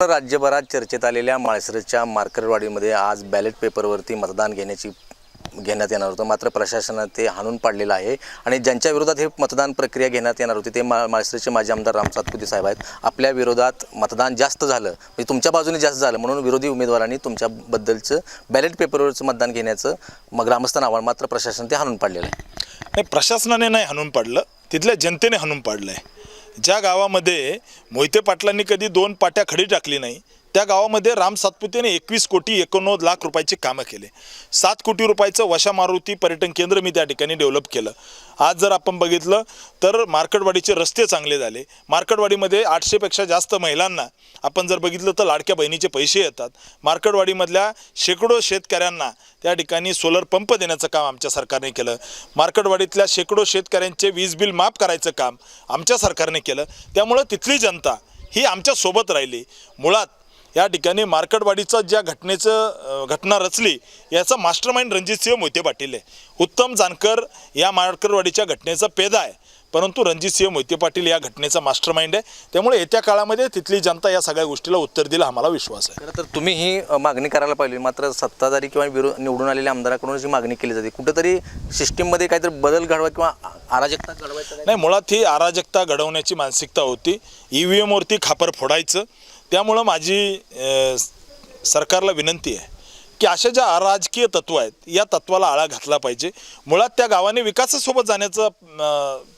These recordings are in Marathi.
राज्यभरात चर्चेत आलेल्या माळसरच्या मार्करवाडीमध्ये आज बॅलेट पेपरवरती मतदान घेण्याची घेण्यात येणार होतं. मात्र प्रशासनानं ते हाणून पाडलेलं आहे आणि ज्यांच्या विरोधात हे मतदान प्रक्रिया घेण्यात येणार होती ते मा माळसरचे माजी आमदार रामसातपुते साहेब आहेत. आपल्या विरोधात मतदान जास्त झालं म्हणजे तुमच्या बाजूने जास्त झालं म्हणून विरोधी उमेदवारांनी तुमच्याबद्दलचं बॅलेट पेपरवरचं मतदान घेण्याचं मग ग्रामस्थान आव्हान मात्र प्रशासन ते हाणून पाडलेलं आहे. नाही प्रशासनाने नाही हाणून पाडलं तिथल्या जनतेने हाणून पाडलं आहे ज्या गावामध्ये मोहिते पाटलांनी कधी दोन पाट्या खडी टाकली नाही त्या गावामध्ये राम सातपुतेने एकवीस कोटी एकोणनव्वद लाख रुपयाची कामं केले. सात कोटी रुपयाचं वशा मारुती पर्यटन केंद्र मी त्या ठिकाणी डेव्हलप केलं. आज जर आपण बघितलं तर मार्केटवाडीचे रस्ते चांगले झाले. मार्केटवाडीमध्ये आठशेपेक्षा जास्त महिलांना आपण जर बघितलं तर लाडक्या बहिणीचे पैसे येतात. मार्केटवाडीमधल्या शेकडो शेतकऱ्यांना त्या ठिकाणी सोलर पंप देण्याचं काम आमच्या सरकारने केलं. मार्केटवाडीतल्या शेकडो शेतकऱ्यांचे वीज बिल माफ करायचं काम आमच्या सरकारने केलं. त्यामुळं तिथली जनता ही आमच्यासोबत राहिली. मुळात या ठिकाणी मार्केटवाडीचं ज्या घटनेचं घटना रचली याचा मास्टर माइंड रणजितसिंह मोहिते पाटील आहे. उत्तम जानकर या मार्केटवाडीच्या घटनेचा पेदा आहे परंतु रणजितसिंह मोहिते पाटील या घटनेचा मास्टर माइंड आहे. त्यामुळे येत्या काळामध्ये तिथली जनता या सगळ्या गोष्टीला उत्तर दिलं आम्हाला विश्वास आहे. खरं तर तुम्ही ही मागणी करायला पाहिजे मात्र सत्ताधारी किंवा विरो निवडून आलेल्या आमदाराकडून जी मागणी केली जाते. कुठेतरी सिस्टीममध्ये काहीतरी बदल घडवा किंवा अराजकता घडवायचं? नाही मुळात ही अराजकता घडवण्याची मानसिकता होती. ई व्ही एमवरती खापर फोडायचं. त्यामुळं माझी सरकारला विनंती आहे की अशा ज्या अराजकीय तत्व आहेत या तत्वाला आळा घातला पाहिजे. मुळात त्या गावाने विकासासोबत जाण्याचं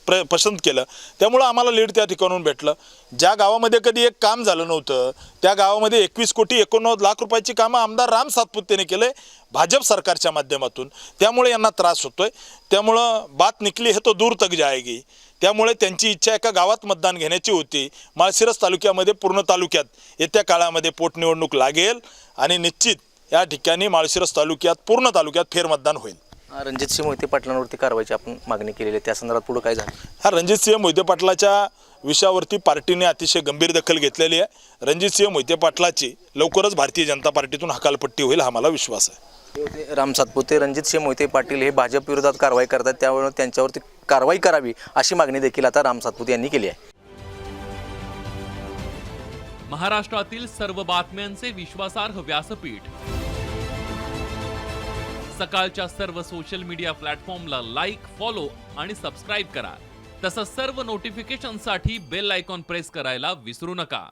प्र पसंत केलं. त्यामुळं आम्हाला लीड त्या ठिकाणून भेटलं. ज्या गावामध्ये कधी एक काम झालं नव्हतं त्या गावामध्ये एकवीस कोटी एकोणनव्वद लाख रुपयाची कामं आमदार राम सातपुतेने केले भाजप सरकारच्या माध्यमातून. त्यामुळे यांना त्रास होतोय. त्यामुळं बात निकली हे तो दूर तक जायगी त्यामुळे त्यांची इच्छा एका गावात मतदान घेण्याची होती. माळशिरस तालुक्यामध्ये पूर्ण तालुक्यात येत्या काळामध्ये पोटनिवडणूक लागेल आणि निश्चित या ठिकाणी माळशिरस तालुक्यात पूर्ण तालुक्यात फेरमतदान होईल. अ, रणजितसिंह मोहिते पाटलांवरती कारवाईची आपण मागणी केलेली आहे. त्या संदर्भात पुढे काय झालं? हा रणजितसिंह मोहिते पाटलाच्या विषयावरती पार्टीने अतिशय गंभीर दखल घेतलेली आहे. रणजितसिंह मोहिते पाटलाची लवकरच भारतीय जनता पार्टीतून हकालपट्टी होईल हा मला विश्वास आहे. राम सातपुते रणजितसिंह मोहिते पाटील हे भाजप विरोधात कारवाई करतात. त्यामुळे त्यांच्यावरती कारवाई करावी अशी मागणी देखील आता राम सातपुते यांनी केली आहे. महाराष्ट्रातील सर्व बातम्यांचे विश्वासार्ह व्यासपीठ. सकाळच्या सर्व सोशल मीडिया प्लॅटफॉर्मला लाईक फॉलो आणि सबस्क्राईब करा. तसंच सर्व नोटिफिकेशनसाठी बेल आयकॉन प्रेस करायला विसरू नका.